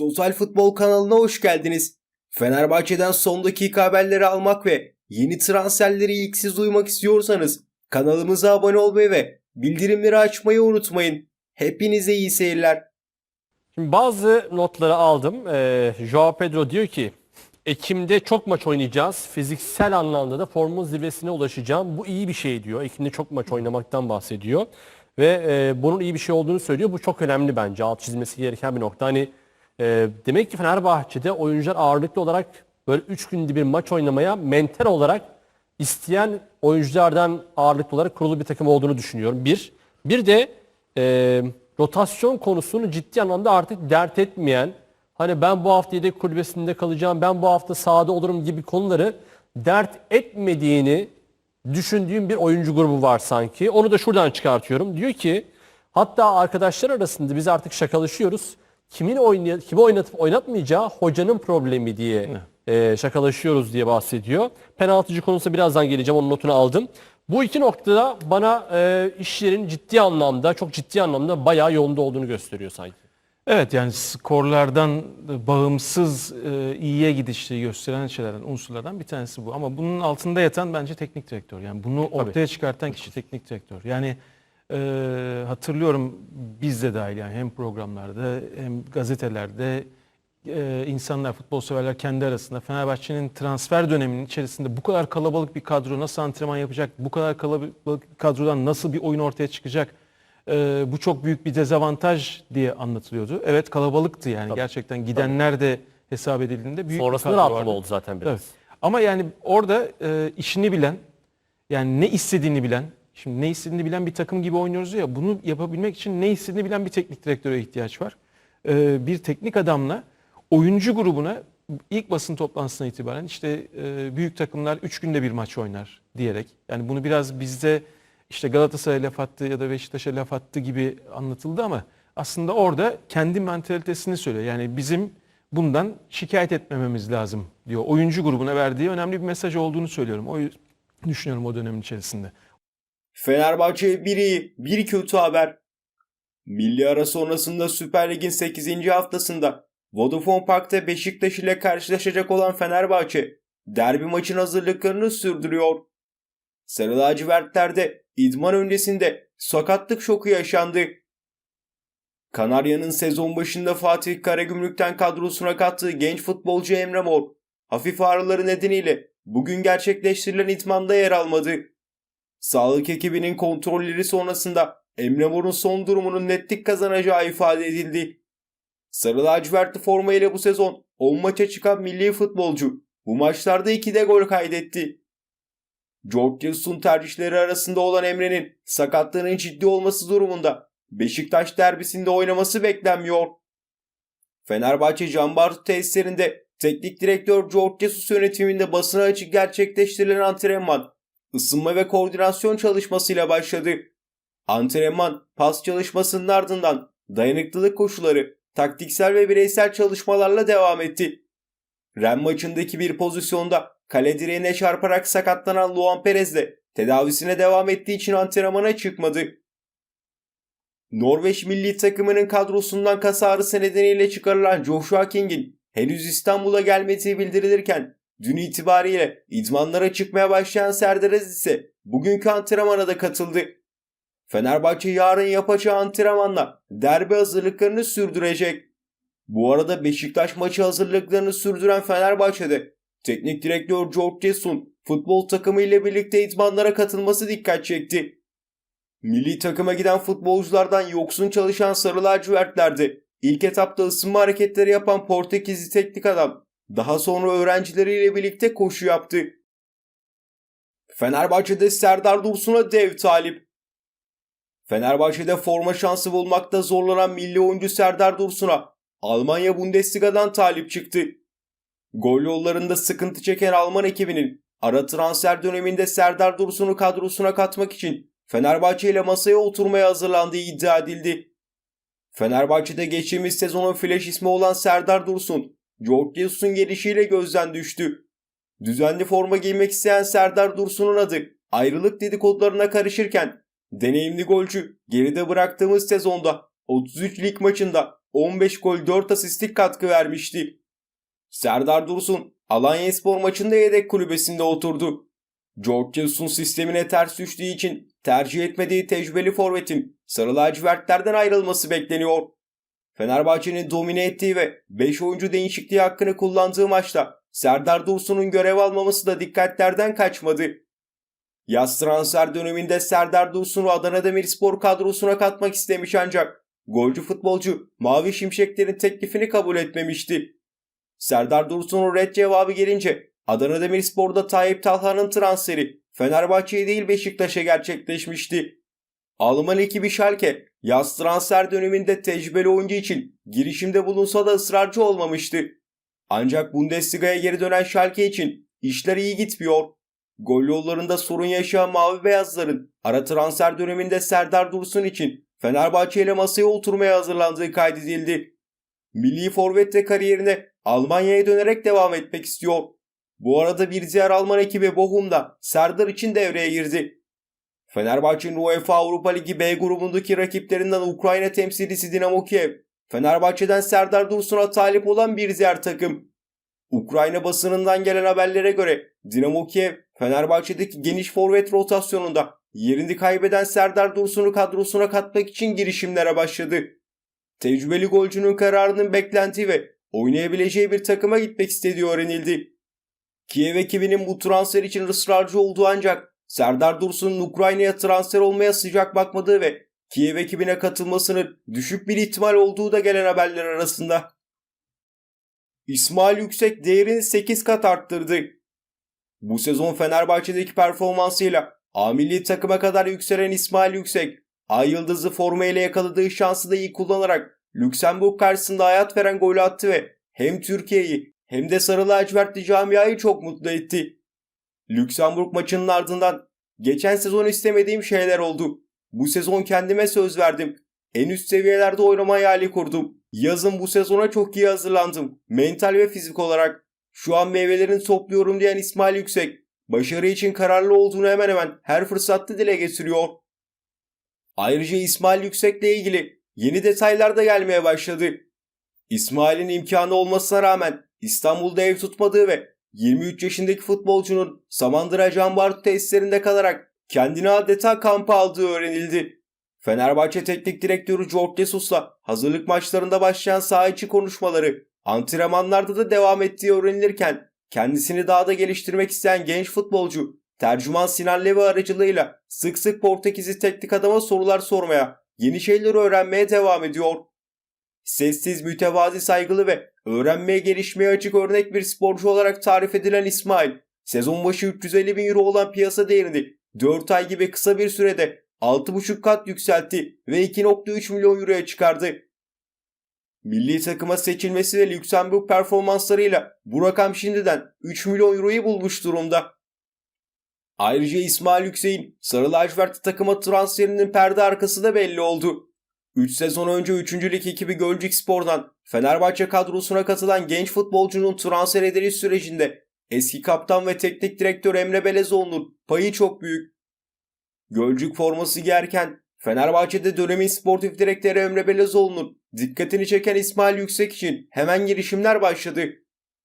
Total Futbol kanalına hoş geldiniz. Fenerbahçe'den son dakika haberleri almak ve yeni transferleri ilk siz duymak istiyorsanız kanalımıza abone olmayı ve bildirimleri açmayı unutmayın. Hepinize iyi seyirler. Şimdi bazı notları aldım. Ee, Joao Pedro diyor ki Ekim'de çok maç oynayacağız. Fiziksel anlamda da formun zirvesine ulaşacağım. Bu iyi bir şey diyor. Ekim'de çok maç oynamaktan bahsediyor. Ve e, bunun iyi bir şey olduğunu söylüyor. Bu çok önemli bence. Alt çizilmesi gereken bir nokta. Hani e, demek ki Fenerbahçe'de oyuncular ağırlıklı olarak böyle 3 günde bir maç oynamaya mental olarak isteyen oyunculardan ağırlıklı olarak kurulu bir takım olduğunu düşünüyorum. Bir. Bir de e, rotasyon konusunu ciddi anlamda artık dert etmeyen, hani ben bu hafta yedek kulübesinde kalacağım, ben bu hafta sahada olurum gibi konuları dert etmediğini düşündüğüm bir oyuncu grubu var sanki. Onu da şuradan çıkartıyorum. Diyor ki hatta arkadaşlar arasında biz artık şakalaşıyoruz. Kimin oynay kimi oynatıp oynatmayacağı hocanın problemi diye e, şakalaşıyoruz diye bahsediyor. Penaltıcı konusuna birazdan geleceğim. Onun notunu aldım. Bu iki noktada bana e, işlerin ciddi anlamda, çok ciddi anlamda bayağı yolunda olduğunu gösteriyor sanki. Evet yani skorlardan bağımsız e, iyiye gidişi gösteren şeylerden, unsurlardan bir tanesi bu. Ama bunun altında yatan bence teknik direktör. Yani bunu ortaya çıkartan kişi teknik direktör. Yani e, hatırlıyorum biz de dahil yani hem programlarda hem gazetelerde e, insanlar, futbol severler kendi arasında Fenerbahçe'nin transfer döneminin içerisinde bu kadar kalabalık bir kadro nasıl antrenman yapacak, bu kadar kalabalık bir kadrodan nasıl bir oyun ortaya çıkacak, e, bu çok büyük bir dezavantaj diye anlatılıyordu. Evet kalabalıktı yani gerçekten gidenler de hesap edildiğinde büyük Sonrasında bir kadro vardı. oldu zaten biraz. Evet. Ama yani orada e, işini bilen, yani ne istediğini bilen, şimdi ne istediğini bilen bir takım gibi oynuyoruz ya, bunu yapabilmek için ne istediğini bilen bir teknik direktöre ihtiyaç var. E, bir teknik adamla oyuncu grubuna ilk basın toplantısına itibaren işte e, büyük takımlar 3 günde bir maç oynar diyerek, yani bunu biraz bizde işte Galatasaray'a laf attı ya da Beşiktaş'a laf attı gibi anlatıldı ama aslında orada kendi mentalitesini söylüyor. Yani bizim bundan şikayet etmememiz lazım diyor. Oyuncu grubuna verdiği önemli bir mesaj olduğunu söylüyorum. O düşünüyorum o dönemin içerisinde. Fenerbahçe bir iyi, bir kötü haber. Milli ara sonrasında Süper Lig'in 8. haftasında Vodafone Park'ta Beşiktaş ile karşılaşacak olan Fenerbahçe derbi maçın hazırlıklarını sürdürüyor. Sarı lacivertlerde idman öncesinde sakatlık şoku yaşandı. Kanarya'nın sezon başında Fatih Karagümrük'ten kadrosuna kattığı genç futbolcu Emre Mor, hafif ağrıları nedeniyle bugün gerçekleştirilen itmanda yer almadı. Sağlık ekibinin kontrolleri sonrasında Emre Mor'un son durumunun netlik kazanacağı ifade edildi. Sarı lacivertli formayla bu sezon 10 maça çıkan milli futbolcu bu maçlarda 2 de gol kaydetti. George Jesus'un tercihleri arasında olan Emre'nin sakatlığının ciddi olması durumunda Beşiktaş derbisinde oynaması beklenmiyor. Fenerbahçe Can Bartu tesislerinde teknik direktör George Jesus yönetiminde basına açık gerçekleştirilen antrenman ısınma ve koordinasyon çalışmasıyla başladı. Antrenman, pas çalışmasının ardından dayanıklılık koşuları, taktiksel ve bireysel çalışmalarla devam etti. Ren maçındaki bir pozisyonda kale direğine çarparak sakatlanan Luan Perez de tedavisine devam ettiği için antrenmana çıkmadı. Norveç milli takımının kadrosundan kas ağrısı nedeniyle çıkarılan Joshua King'in henüz İstanbul'a gelmediği bildirilirken dün itibariyle idmanlara çıkmaya başlayan Serdar Aziz ise bugünkü antrenmana da katıldı. Fenerbahçe yarın yapacağı antrenmanla derbi hazırlıklarını sürdürecek. Bu arada Beşiktaş maçı hazırlıklarını sürdüren Fenerbahçe'de teknik direktör George Jesus'un futbol takımı ile birlikte idmanlara katılması dikkat çekti. Milli takıma giden futbolculardan yoksun çalışan Sarı lacivertlerde ilk etapta ısınma hareketleri yapan Portekizli teknik adam daha sonra öğrencileriyle birlikte koşu yaptı. Fenerbahçe'de Serdar Dursun'a dev talip. Fenerbahçe'de forma şansı bulmakta zorlanan milli oyuncu Serdar Dursun'a Almanya Bundesliga'dan talip çıktı. Gol yollarında sıkıntı çeken Alman ekibinin ara transfer döneminde Serdar Dursun'u kadrosuna katmak için Fenerbahçe ile masaya oturmaya hazırlandığı iddia edildi. Fenerbahçe'de geçtiğimiz sezonun flash ismi olan Serdar Dursun, George Jesus'un gelişiyle gözden düştü. Düzenli forma giymek isteyen Serdar Dursun'un adı ayrılık dedikodularına karışırken deneyimli golcü geride bıraktığımız sezonda 33 lig maçında 15 gol 4 asistlik katkı vermişti. Serdar Dursun Alanyaspor maçında yedek kulübesinde oturdu. George Jesus'un sistemine ters düştüğü için tercih etmediği tecrübeli forvetin sarı lacivertlerden ayrılması bekleniyor. Fenerbahçe'nin domine ettiği ve 5 oyuncu değişikliği hakkını kullandığı maçta Serdar Dursun'un görev almaması da dikkatlerden kaçmadı. Yaz transfer döneminde Serdar Dursun'u Adana Demirspor kadrosuna katmak istemiş ancak golcü futbolcu Mavi Şimşekler'in teklifini kabul etmemişti. Serdar Dursun'un red cevabı gelince Adana Demirspor'da Tayyip Talha'nın transferi Fenerbahçe'ye değil Beşiktaş'a gerçekleşmişti. Alman ekibi Schalke yaz transfer döneminde tecrübeli oyuncu için girişimde bulunsa da ısrarcı olmamıştı. Ancak Bundesliga'ya geri dönen Schalke için işler iyi gitmiyor. Gol yollarında sorun yaşayan Mavi Beyazların ara transfer döneminde Serdar Dursun için Fenerbahçe ile masaya oturmaya hazırlandığı kaydedildi. Milli forvette kariyerine Almanya'ya dönerek devam etmek istiyor. Bu arada bir diğer Alman ekibi Bochum'da Serdar için devreye girdi. Fenerbahçe'nin UEFA Avrupa Ligi B grubundaki rakiplerinden Ukrayna temsilcisi Dinamo Kiev, Fenerbahçe'den Serdar Dursun'a talip olan bir diğer takım. Ukrayna basınından gelen haberlere göre Dinamo Kiev, Fenerbahçe'deki geniş forvet rotasyonunda yerini kaybeden Serdar Dursun'u kadrosuna katmak için girişimlere başladı. Tecrübeli golcünün kararının beklendiği ve oynayabileceği bir takıma gitmek istediği öğrenildi. Kiev ekibinin bu transfer için ısrarcı olduğu ancak Serdar Dursun'un Ukrayna'ya transfer olmaya sıcak bakmadığı ve Kiev ekibine katılmasının düşük bir ihtimal olduğu da gelen haberler arasında. İsmail Yüksek değerini 8 kat arttırdı. Bu sezon Fenerbahçe'deki performansıyla A milli takıma kadar yükselen İsmail Yüksek, Ay Yıldızı formayla yakaladığı şansı da iyi kullanarak Lüksemburg karşısında hayat veren golü attı ve hem Türkiye'yi hem de sarı lacivertli camiayı çok mutlu etti. Lüksemburg maçının ardından geçen sezon istemediğim şeyler oldu. Bu sezon kendime söz verdim. En üst seviyelerde oynama hayali kurdum. Yazın bu sezona çok iyi hazırlandım. Mental ve fizik olarak. Şu an meyvelerini topluyorum diyen İsmail Yüksek. Başarı için kararlı olduğunu hemen hemen her fırsatta dile getiriyor. Ayrıca İsmail Yüksek'le ilgili yeni detaylar da gelmeye başladı. İsmail'in imkanı olmasına rağmen İstanbul'da ev tutmadığı ve 23 yaşındaki futbolcunun Samandıra Can Bartu tesislerinde kalarak kendini adeta kampa aldığı öğrenildi. Fenerbahçe Teknik Direktörü George Jesus'la hazırlık maçlarında başlayan saha içi konuşmaları antrenmanlarda da devam ettiği öğrenilirken kendisini daha da geliştirmek isteyen genç futbolcu tercüman Sinan Levi aracılığıyla sık sık Portekizli teknik adama sorular sormaya, yeni şeyleri öğrenmeye devam ediyor. Sessiz, mütevazi, saygılı ve öğrenmeye gelişmeye açık örnek bir sporcu olarak tarif edilen İsmail, sezon başı 350 bin euro olan piyasa değerini 4 ay gibi kısa bir sürede 6,5 kat yükseltti ve 2,3 milyon euroya çıkardı. Milli takıma seçilmesi ve Lüksemburg performanslarıyla bu rakam şimdiden 3 milyon euroyu bulmuş durumda. Ayrıca İsmail Yüksek'in Sarı Lacivertli takıma transferinin perde arkası da belli oldu. 3 sezon önce 3. Lig ekibi Gölcük Spor'dan Fenerbahçe kadrosuna katılan genç futbolcunun transfer ediliş sürecinde eski kaptan ve teknik direktör Emre Belezoğlu'nun payı çok büyük. Gölcük forması giyerken Fenerbahçe'de dönemin sportif direktörü Emre Belezoğlu'nun dikkatini çeken İsmail Yüksek için hemen girişimler başladı.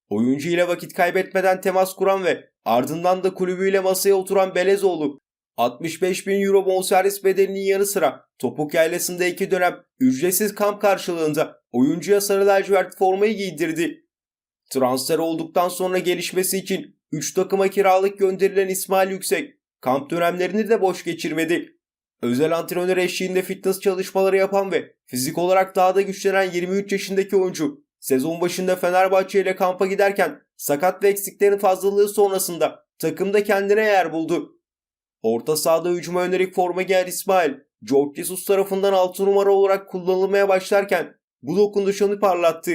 Oyuncu ile vakit kaybetmeden temas kuran ve ardından da kulübüyle masaya oturan Belezoğlu 65 bin euro bonservis bedelinin yanı sıra Topuk Yaylası'nda iki dönem ücretsiz kamp karşılığında oyuncuya sarı lacivert formayı giydirdi. Transfer olduktan sonra gelişmesi için 3 takıma kiralık gönderilen İsmail Yüksek kamp dönemlerini de boş geçirmedi. Özel antrenör eşliğinde fitness çalışmaları yapan ve fizik olarak daha da güçlenen 23 yaşındaki oyuncu sezon başında Fenerbahçe ile kampa giderken sakat ve eksiklerin fazlalığı sonrasında takımda kendine yer buldu. Orta sahada hücuma yönelik forma giyen İsmail, George Jesus tarafından 6 numara olarak kullanılmaya başlarken bu dokunuşunu parlattı.